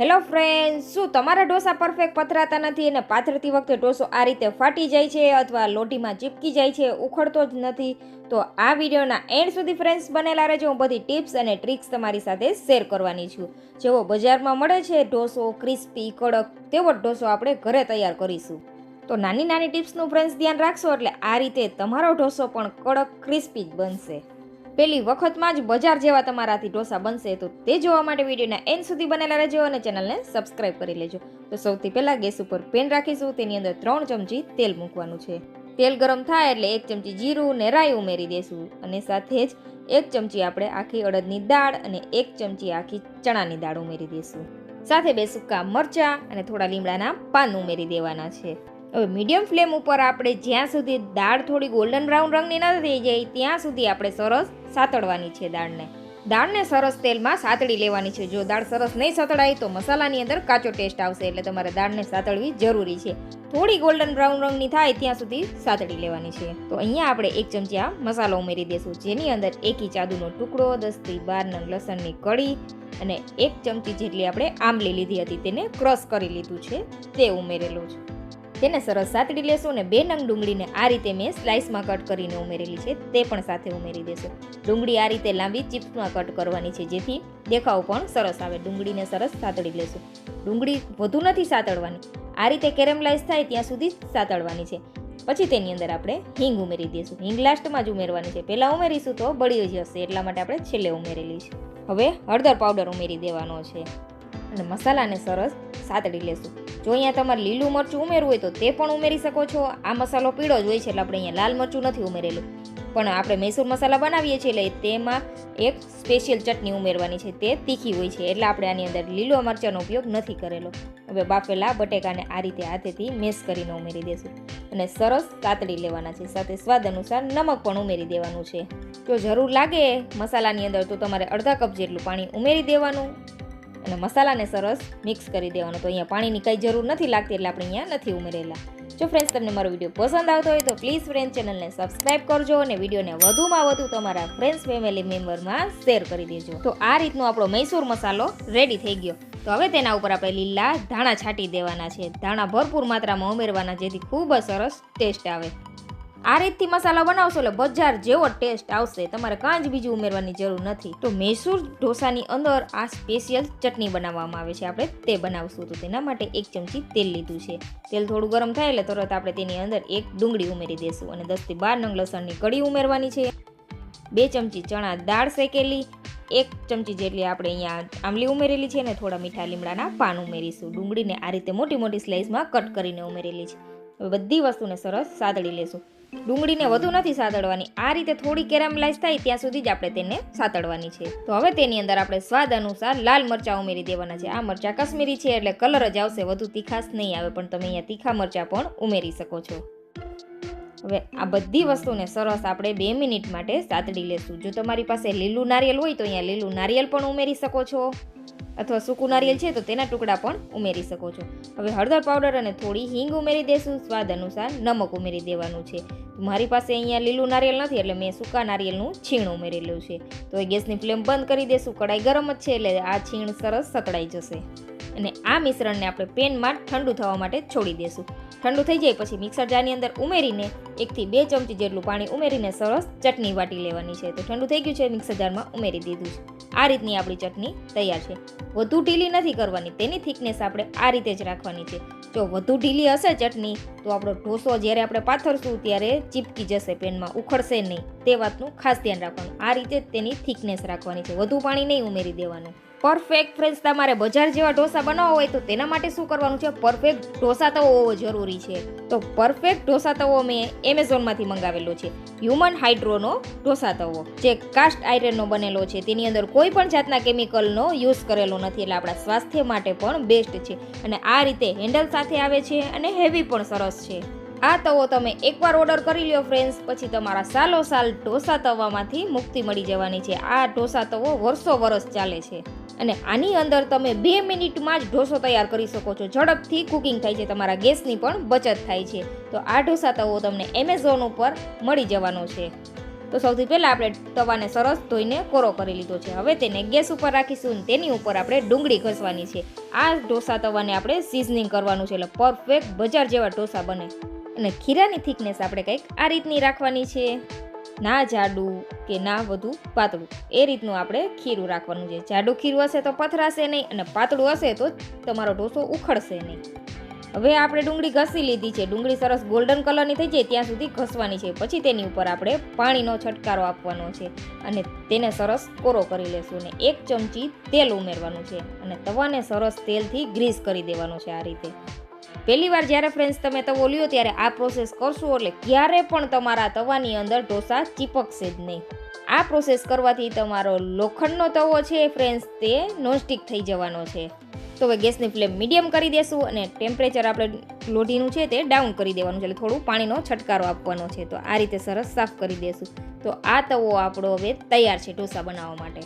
Hello friend શું તમારા dosa perfect પથરાતા નથી અને પાથરતી વખતે ઢોસો આ રીતે ફાટી જાય છે અથવા લોટીમાં ચીપકી જાય છે ઉખડતો જ નથી? તો આ વિડીયોના એન્ડ સુધી ફ્રેન્ડ્સ બનેલા રહેજો. હું બધી ટિપ્સ અને ટ્રિક્સ તમારી સાથે શેર કરવાની છું. જેવો બજારમાં મળે છે ઢોસો ક્રિસ્પી, કડક, તેવો ઢોસો આપણે ઘરે તૈયાર કરીશું. તો નાની નાની ટિપ્સનું ફ્રેન્ડ્સ ધ્યાન રાખશો એટલે આ રીતે તમારો ઢોસો પણ કડક, ક્રિસ્પી જ બનશે. પેલી વખતમાં જ બજાર જેવા તમારાથી ઢોસા બનશે તો તે જોવા માટે વિડીયોના એન્ડ સુધી બનેલા રહેજો અને ચેનલને સબસ્ક્રાઇબ કરી લેજો. તો સૌથી પહેલાં ગેસ ઉપર પેન રાખીશું. તેની અંદર ત્રણ ચમચી તેલ મૂકવાનું છે. તેલ ગરમ થાય એટલે એક ચમચી જીરું ને રાઈ ઉમેરી દેશું. અને સાથે જ એક ચમચી આપણે આખી અડદની દાળ અને એક ચમચી આખી ચણાની દાળ ઉમેરી દઈશું સાથે બે સૂકા મરચાં અને થોડા લીમડાના પાન ઉમેરી દેવાના છે. હવે મીડિયમ ફ્લેમ ઉપર આપણે જ્યાં સુધી દાળ થોડી ગોલ્ડન બ્રાઉન રંગની ન થઈ જાય, ત્યાં સુધી આપણે સરસ સાતળવાની છે દાળને. દાળને સરસ તેલમાં સાતળી લેવાની છે. જો દાળ સરસ નહીં સતળાય, તો મસાલાની અંદર કાચો ટેસ્ટ આવશે, એટલે તમારે દાળને સાતળવી જરૂરી છે. થોડી ગોલ્ડન બ્રાઉન રંગની થાય, ત્યાં સુધી સાતળી લેવાની છે. તો અહીંયા આપણે એક ચમચી આ મસાલો ઉમેરી દઈશું જેની અંદર એક ચાદુનો ટુકડો, દસથી બાર નંગ લસણની કળી અને એક ચમચી જેટલી આપણે આંબલી લીધી હતી, તેને ક્રશ કરી લીધું છે, તે ઉમેરેલું છે. તેને સરસ સાતડી લેશું અને બે નંગ ડુંગળીને આ રીતે મેં સ્લાઇસમાં કટ કરીને ઉમેરેલી છે, તે પણ સાથે ઉમેરી દેશું. ડુંગળી આ રીતે લાંબી ચિપ્સમાં કટ કરવાની છે, જેથી દેખાવ પણ સરસ આવે. ડુંગળીને સરસ સાતડી લેશું. ડુંગળી વધુ નથી સાતળવાની આ રીતે કેરેમલાઇઝ થાય ત્યાં સુધી સાતડવાની છે. પછી તેની અંદર આપણે હિંગ ઉમેરી દઈશું હિંગ લાસ્ટમાં જ ઉમેરવાની છે. પહેલાં ઉમેરીશું તો બળી જ હશે, એટલા માટે આપણે છેલ્લે ઉમેરેલી છે. હવે હળદર પાવડર ઉમેરી દેવાનો છે. અને મસાલાને સરસ સાતડી લેશું. જો અહીંયા તમારે લીલું મરચું ઉમેરવું હોય તો તે પણ ઉમેરી શકો છો. આ મસાલો પીળો જ હોય છે એટલે આપણે અહીંયા લાલ મરચું નથી ઉમેરેલું. પણ આપણે મૈસૂર મસાલા બનાવીએ છીએ એટલે તેમાં એક સ્પેશિયલ ચટણી ઉમેરવાની છે. તે તીખી હોય છે એટલે આપણે આની અંદર લીલો મરચાંનો ઉપયોગ નથી કરેલો. હવે બાફેલા બટેકાને આ રીતે હાથેથી મેસ કરીને ઉમેરી દેશું. અને સરસ કાતડી લેવાના છે. સાથે સ્વાદ અનુસાર નમક પણ ઉમેરી દેવાનું છે. જો જરૂર લાગે મસાલાની અંદર તો તમારે અડધા કપ જેટલું પાણી ઉમેરી દેવાનું. અને મસાલાને સરસ મિક્સ કરી દેવાનું. તો અહીંયા પાણીની કંઈ જરૂર નથી લાગતી એટલે આપણે અહીંયા નથી ઉમેરેલા. જો ફ્રેન્ડ્સ તમને મારો વીડિયો પસંદ આવતો હોય તો પ્લીઝ ફ્રેન્ડ ચેનલને સબસ્ક્રાઇબ કરજો અને વિડીયોને વધુમાં વધુ તમારા ફ્રેન્ડ્સ ફેમિલી મેમ્બરમાં શેર કરી દેજો. તો આ રીતનો આપણો મૈસૂર મસાલો રેડી થઈ ગયો. તો હવે તેના ઉપર આપણે લીલા ધાણા છાંટી દેવાના છે. ધાણા ભરપૂર માત્રામાં ઉમેરવાના, જેથી ખૂબ જ સરસ ટેસ્ટ આવે. આ રીતથી મસાલા બનાવશો એટલે બજાર જેવો ટેસ્ટ આવશે. તમારે કાંઈ જ બીજું ઉમેરવાની જરૂર નથી. તો મૈસૂર ઢોસાની અંદર આ સ્પેશિયલ ચટણી બનાવવામાં આવે છે. આપણે તે બનાવશું. તો તેના માટે એક ચમચી તેલ લીધું છે. તેલ થોડું ગરમ થાય એટલે તરત આપણે તેની અંદર એક ડુંગળી ઉમેરી દઈશું અને દસથી બાર નંગ લસણની કડી ઉમેરવાની છે. બે ચમચી ચણા દાળ શેકેલી. એક ચમચી જેટલી આપણે અહીંયા આંબલી ઉમેરેલી છે અને થોડા મીઠા લીમડાના પાન ઉમેરીશું. ડુંગળીને આ રીતે મોટી મોટી સ્લાઇસમાં કટ કરીને ઉમેરેલી છે. હવે બધી વસ્તુને સરસ સાદળી લેશું. ડુંગળીને વધુ નથી સાતડવાની. આ રીતે થોડી કેરામલાઇઝ થાય ત્યાં સુધી જ આપણે તેને સાતડવાની છે. તો હવે તેની અંદર આપણે સ્વાદ અનુસાર લાલ મરચાં ઉમેરી દેવાના છે. આ મરચાં કશ્મીરી છે એટલે કલર જ આવશે, વધુ તીખાશ નહીં આવે, પણ તમે અહીંયા તીખા મરચાં પણ ઉમેરી શકો છો. હવે આ બધી વસ્તુને સરસ આપણે બે મિનિટ માટે સાતડી લેશું. જો તમારી પાસે લીલું નારિયેલ હોય તો અહીંયા લીલું નારિયેલ પણ ઉમેરી શકો છો. અથવા સૂકું નારિયેલ છે તો તેના ટુકડા પણ ઉમેરી શકો છો. હવે હળદર પાવડર અને થોડી હિંગ ઉમેરી દેશું. સ્વાદ અનુસાર નમક ઉમેરી દેવાનું છે. મારી પાસે અહીંયા લીલું નારિયેલ નથી, એટલે મેં સૂકા નારિયેલનું છીણ ઉમેરેલું છે. તો એ ગેસની ફ્લેમ બંધ કરી દેશું. કડાઈ ગરમ જ છે, એટલે આ છીણ સરસ સતળાઈ જશે. અને આ મિશ્રણને આપણે પેનમાં ઠંડુ થવા માટે છોડી દેશું. ઠંડુ થઈ જાય પછી મિક્સર જારની અંદર ઉમેરીને એકથી બે ચમચી જેટલું પાણી ઉમેરીને સરસ ચટણી વાટી લેવાની છે. તો ઠંડુ થઈ ગયું છે, મિક્સર જારમાં ઉમેરી દીધું છે. આ રીતની આપણી ચટણી તૈયાર છે. વધુ ઢીલી નથી કરવાની. તેની થિકનેસ આપણે આ રીતે જ રાખવાની છે. જો વધુ ઢીલી હશે ચટણી, તો આપણો ઢોસો જ્યારે આપણે પાથરશું ત્યારે ચીપકી જશે, પેનમાં ઉખડશે નહીં. તે વાતનું ખાસ ધ્યાન રાખવાનું. આ રીતે તેની થિકનેસ રાખવાની છે. વધુ પાણી નહીં ઉમેરી દેવાનું. પરફેક્ટ ફ્રેન્ડ્સ તમારે બજાર જેવા ઢોસા બનાવવા હોય તો તેના માટે શું કરવાનું છે? પરફેક્ટ ઢોસા તવો હોવો જરૂરી છે. તો પરફેક્ટ ઢોસા તવો મેં એમેઝોનમાંથી મંગાવેલો છે. હ્યુમન હાઇડ્રોનો ઢોસા તવો. જે કાસ્ટ આયરનનો બનેલો છે. તેની અંદર કોઈ પણ જાતના કેમિકલનો યુઝ કરેલો નથી. એટલે આપણા સ્વાસ્થ્ય માટે પણ બેસ્ટ છે. અને આ રીતે હેન્ડલ સાથે આવે છે અને હેવી પણ સરસ છે. આ તવો તમે એકવાર ઓર્ડર કરી લ્યો ફ્રેન્ડ્સ પછી તમારા સાલો સાલ ઢોસા તવામાંથી મુક્તિ મળી જવાની છે. આ ઢોસા તવો વર્ષો વર્ષ ચાલે છે. અને આની અંદર તમે બે મિનિટમાં જ ઢોસો તૈયાર કરી શકો છો. ઝડપથી કુકિંગ થાય છે, તમારા ગેસની પણ બચત થાય છે. તો આ ઢોસા તવો તમને એમેઝોન ઉપર મળી જવાનો છે. તો સૌથી પહેલાં આપણે તવાને સરસ ધોઈને કોરો કરી લીધો છે. હવે તેને ગેસ ઉપર રાખીશું અને તેની ઉપર આપણે ડુંગળી ઘસવાની છે. આ ઢોસા તવાને આપણે સિઝનિંગ કરવાનું છે એટલે પરફેક્ટ બજાર જેવા ઢોસા બને. અને ખીરાની થિકનેસ આપણે કંઈક આ રીતની રાખવાની છે. ના જાડું કે ના વધુ પાતળું. એ રીતનું આપણે ખીરું રાખવાનું છે. જાડું ખીરું હશે તો પથરાશે નહીં અને પાતળું હશે તો તમારો ઢોસો ઉખડશે નહીં. હવે આપણે ડુંગળી ઘસી લીધી છે. ડુંગળી સરસ ગોલ્ડન કલરની થઈ જાય ત્યાં સુધી ઘસવાની છે. પછી તેની ઉપર આપણે પાણીનો છટકારો આપવાનો છે અને તેને સરસ કોરો કરી લેશું અને એક ચમચી તેલ ઉમેરવાનું છે. અને તવાને સરસ તેલથી ગ્રીસ કરી દેવાનું છે આ રીતે. પહેલી વાર જ્યારે ફ્રેન્ડ્સ તમે તવો લ્યો ત્યારે આ પ્રોસેસ કરશો એટલે ક્યારે પણ તમારા તવાની અંદર ઢોસા ચીપકશે જ નહીં. આ પ્રોસેસ કરવાથી તમારો લોખંડનો તવો છે ફ્રેન્ડ્સ તે નોનસ્ટિક થઈ જવાનો છે. તો હવે ગેસની ફ્લેમ મીડિયમ કરી દેશું અને ટેમ્પરેચર આપણે લોઢીનું છે તે ડાઉન કરી દેવાનું છે એટલે થોડું પાણીનો છટકારો આપવાનો છે. તો આ રીતે સરસ સાફ કરી દેશું. તો આ તવો આપણો હવે તૈયાર છે ઢોસા બનાવવા માટે.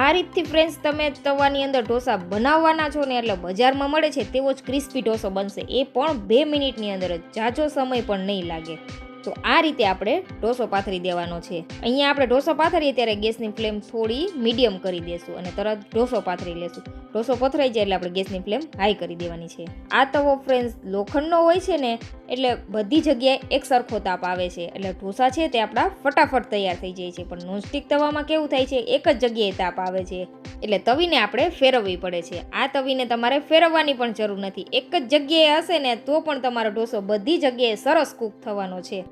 આ રીતથી ફ્રેન્ડ્સ તમે તવાની અંદર ઢોસા બનાવવાના છો ને એટલે બજારમાં મળે છે તેવો જ ક્રિસ્પી ઢોસો બનશે. એ પણ બે મિનિટની અંદર જ, જાજો સમય પણ નહીં લાગે. તો આ રીતે આપણે ઢોસો પાથરી દેવાનો છે. અહીંયા આપણે ઢોસો પાથરીએ ત્યારે ગેસની ફ્લેમ થોડી મીડિયમ કરી દેશું અને તરત ઢોસો પાથરી લેશું. ઢોસો પથરાઈ જાય એટલે આપણે ગેસની ફ્લેમ હાઈ કરી દેવાની છે. આ તવો ફ્રેન્ડ્સ લોખંડનો હોય છે ને એટલે બધી જગ્યાએ એક સરખો તાપ આવે છે. એટલે ઢોસા છે તે આપણા ફટાફટ તૈયાર થઈ જાય છે. પણ નોનસ્ટિક તવામાં કેવું થાય છે? એક જ જગ્યાએ તાપ આવે છે. એટલે તવીને આપણે ફેરવવી પડે છે. આ તવીને તમારે ફેરવવાની પણ જરૂર નથી. એક જ જગ્યાએ હશે ને તો પણ તમારો ઢોસો બધી જગ્યાએ સરસ કૂક થવાનો છે.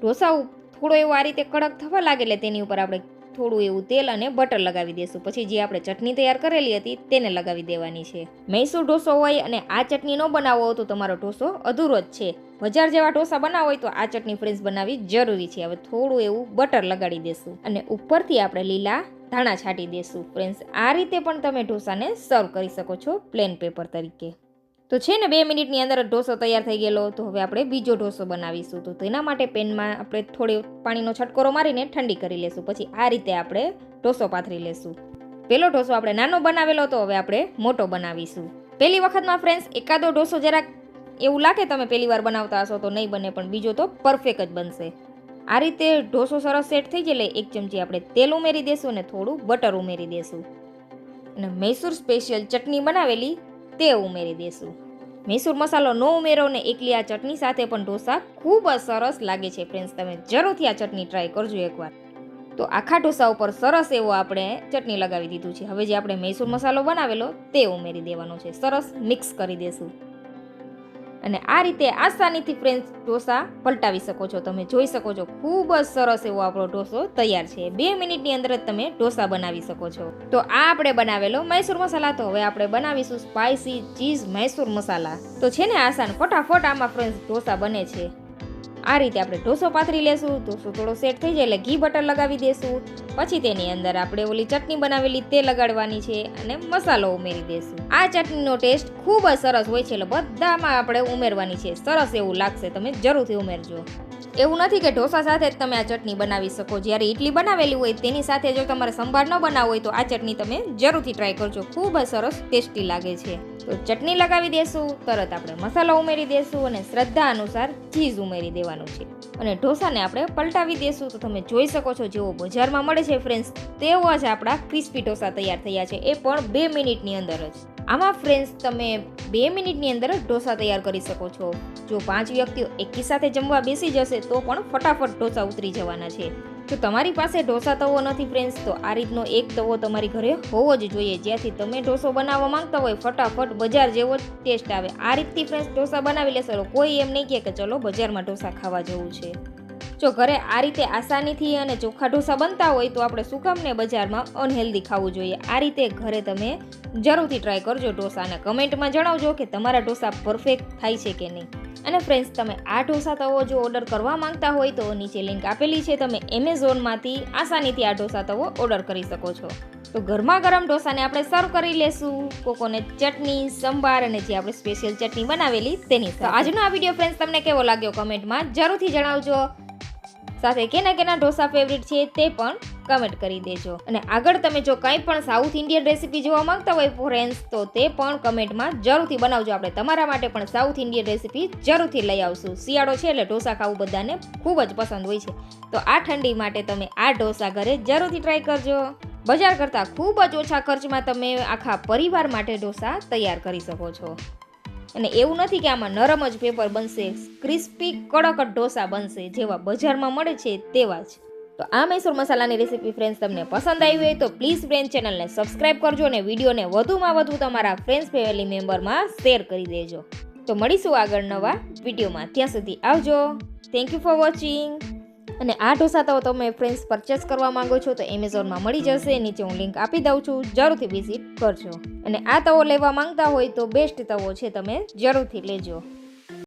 ઢોસા થોડો એવો આ રીતે કડક થવા લાગે એટલે તેની ઉપર આપણે થોડું એવું તેલ અને બટર લગાવી દઈશું પછી જે આપણે ચટણી તૈયાર કરેલી હતી તેને લગાવી દેવાની છે. મૈસૂર ઢોસો હોય અને આ ચટણી ન બનાવો તો તમારો ઢોસો અધૂરો જ છે. બજાર જેવા ઢોસા બનાવો હોય તો આ ચટણી ફ્રેન્ડ્સ બનાવવી જરૂરી છે. હવે થોડું એવું બટર લગાડી દેશું અને ઉપરથી આપણે લીલા ધાણા છાંટી દેશું. ફ્રેન્ડ્સ આ રીતે પણ તમે ઢોસાને સર્વ કરી શકો છો પ્લેન પેપર તરીકે. તો છે ને બે મિનિટની અંદર ઢોસો તૈયાર થઈ ગયેલો તો હવે આપણે બીજો ઢોસો બનાવીશું. તો તેના માટે પેનમાં આપણે થોડી પાણીનો છટકોરો મારીને ઠંડી કરી લેશું. પછી આ રીતે આપણે ઢોસો પાથરી લેશું. પહેલો ઢોસો આપણે નાનો બનાવેલો તો હવે આપણે મોટો બનાવીશું. પહેલી વખતમાં ફ્રેન્ડ્સ એકાદો ઢોસો જરાક એવું લાગે તમે પહેલી વાર બનાવતા હશો તો નહીં બને, પણ બીજો તો પરફેક્ટ જ બનશે. આ રીતે ઢોસો સરસ સેટ થઈ જાય એટલે એક ચમચી આપણે તેલ ઉમેરી દેશું અને થોડું બટર ઉમેરી દેશું. અને મૈસૂર સ્પેશિયલ ચટણી બનાવેલી, તે ઉમેરી દેશું. મૈસૂર મસાલો ન ઉમેરો ને એકલી આ ચટણી સાથે પણ ઢોસા ખૂબ જ સરસ લાગે છે ફ્રેન્ડ્સ તમે જરૂરથી આ ચટણી ટ્રાય કરજો એકવાર. તો આખા ઢોસા ઉપર સરસ એવો આપણે ચટણી લગાવી દીધું છે. હવે જે આપણે મૈસૂર મસાલો બનાવેલો તે ઉમેરી દેવાનો છે. સરસ મિક્સ કરી દેશું. અને આ રીતે આસાનીથી ફ્રેન્ચ ઢોસા પલટાવી શકો છો. તમે જોઈ શકો છો, ખૂબ જ સરસ એવો આપણો ઢોસો તૈયાર છે. બે મિનિટની અંદર જ તમે ઢોસા બનાવી શકો છો. તો આ આપણે બનાવેલો મૈસૂર મસાલા. તો હવે આપણે બનાવીશું સ્પાઇસી ચીઝ મૈસૂર મસાલા. તો છે ને આસાન, ફટાફટ આમાં ફ્રેન્ચ ઢોસા બને છે. આ રીતે આપણે ઢોસો પાથરી લેશું, ઢોસો થોડો સેટ થઈ જાય એટલે ઘી બટર લગાવી દેશું. પછી તેની અંદર આપણે ઓલી ચટણી બનાવેલી તે લગાડવાની છે અને મસાલો ઉમેરી દેશું. આ ચટણીનો ટેસ્ટ ખૂબ જ સરસ હોય છે એટલે બધામાં આપણે ઉમેરવાની છે. સરસ એવું લાગશે, તમે જરૂરથી ઉમેરજો. એવું નથી કે ઢોસા સાથે જ તમે આ ચટણી બનાવી શકો. જ્યારે ઇડલી બનાવેલી હોય તેની સાથે જો તમારે સંભાર ન બનાવવો હોય તો આ ચટણી તમે જરૂરથી ટ્રાય કરજો. ખૂબ જ સરસ, ટેસ્ટી લાગે છે. તો ચટણી લગાવી દેશું, તરત આપણે મસાલો ઉમેરી દેશું અને શ્રદ્ધા અનુસાર ચીઝ ઉમેરી દેવાનું છે. અને ઢોસાને આપણે પલટાવી દેશું, તો તમે જોઈ શકો છો જેવો બજારમાં મળે છે ફ્રેન્ડ્સ તેવો જ આપણા ક્રિસ્પી ઢોસા તૈયાર થયા છે. એ પણ બે મિનિટની અંદર જ. આમાં ફ્રેન્ડ્સ તમે બે મિનિટની અંદર જ ઢોસા તૈયાર કરી શકો છો. જો પાંચ વ્યક્તિઓ એકી સાથે જમવા બેસી જશે, તો પણ ફટાફટ ઢોસા ઉતરી જવાના છે. જો તમારી પાસે ઢોસા તવો નથી ફ્રેન્ડ્સ તો આ રીતનો એક તવો તમારી ઘરે હોવો જ જોઈએ. જ્યાંથી તમે ઢોસો બનાવવા માંગતા હોય, ફટાફટ બજાર જેવો ટેસ્ટ આવે. આ રીતથી ફ્રેન્ડ્સ ઢોસા બનાવી લેશો. કોઈ એમ નહીં કહે કે ચલો બજારમાં ઢોસા ખાવા જવું છે. જો ઘરે આ રીતે આસાનીથી અને ચોખ્ખા ઢોસા બનતા હોય, તો આપણે સુકમને બજારમાં અનહેલ્ધી ખાવું જોઈએ? આ રીતે ઘરે તમે જરૂરથી ટ્રાય કરજો ઢોસા અને કમેન્ટમાં જણાવજો કે તમારા ઢોસા પરફેક્ટ થાય છે કે નહીં. અને ફ્રેન્ડ્સ તમે આ ઢોસા તવો જો ઓર્ડર કરવા માંગતા હોય તો નીચે લિંક આપેલી છે. તમે એમેઝોનમાંથી આસાનીથી આ ઢોસા તવો ઓર્ડર કરી શકો છો. તો ગરમા ગરમ ઢોસાને આપણે સર્વ કરી લેશું. કોકોને ચટણી, સંભાર અને જે આપણે સ્પેશિયલ ચટણી બનાવેલી તેની તો આજનો આ વીડિયો ફ્રેન્ડ્સ તમને કેવો લાગ્યો? કમેન્ટમાં જરૂરથી જણાવજો. સાથે કેના કેના ઢોસા ફેવરિટ છે તે પણ કમેન્ટ કરી દેજો. અને આગળ તમે જો કંઈ પણ સાઉથ ઇન્ડિયન રેસીપી જોવા માંગતા હોય ફ્રેન્ડ્સ તો તે પણ કમેન્ટમાં જરૂરથી બનાવજો. આપણે તમારા માટે પણ સાઉથ ઇન્ડિયન રેસીપી જરૂરથી લઈ આવશું. શિયાળો છે એટલે ઢોસા ખાવું બધાને ખૂબ જ પસંદ હોય છે. તો આ ઠંડી માટે તમે આ ઢોસા ઘરે જરૂરથી ટ્રાય કરજો. બજાર કરતાં ખૂબ જ ઓછા ખર્ચમાં તમે આખા પરિવાર માટે ઢોસા તૈયાર કરી શકો છો. અને એવું નથી કે આમાં નરમ જ પેપર બનશે ક્રિસ્પી કડક ઢોસા બનશે જેવા બજારમાં મળે છે તેવા જ. તો આ મૈસૂર મસાલાની રેસીપી ફ્રેન્ડ્સ તમને પસંદ આવી હોય તો પ્લીઝ ફ્રેન્ડ ચેનલને સબસ્ક્રાઇબ કરજો અને વિડીયોને વધુમાં વધુ તમારા ફ્રેન્ડ્સ ફેમિલી મેમ્બરમાં શેર કરી દેજો. તો મળીશું આગળ નવા વિડીયોમાં ત્યાં સુધી આવજો. થેન્ક યુ ફોર વોચિંગ અને આ ઢોસા તો તમે ફ્રેન્ડ્સ પરચેસ કરવા માંગો છો તો એમેઝોનમાં મળી જશે. નીચે હું લિંક આપી દઉં છું. જરૂરથી વિઝિટ કરજો. અને આ તવો લેવા માંગતા હોય તો બેસ્ટ તવો છે, તમે જરૂરથી લેજો.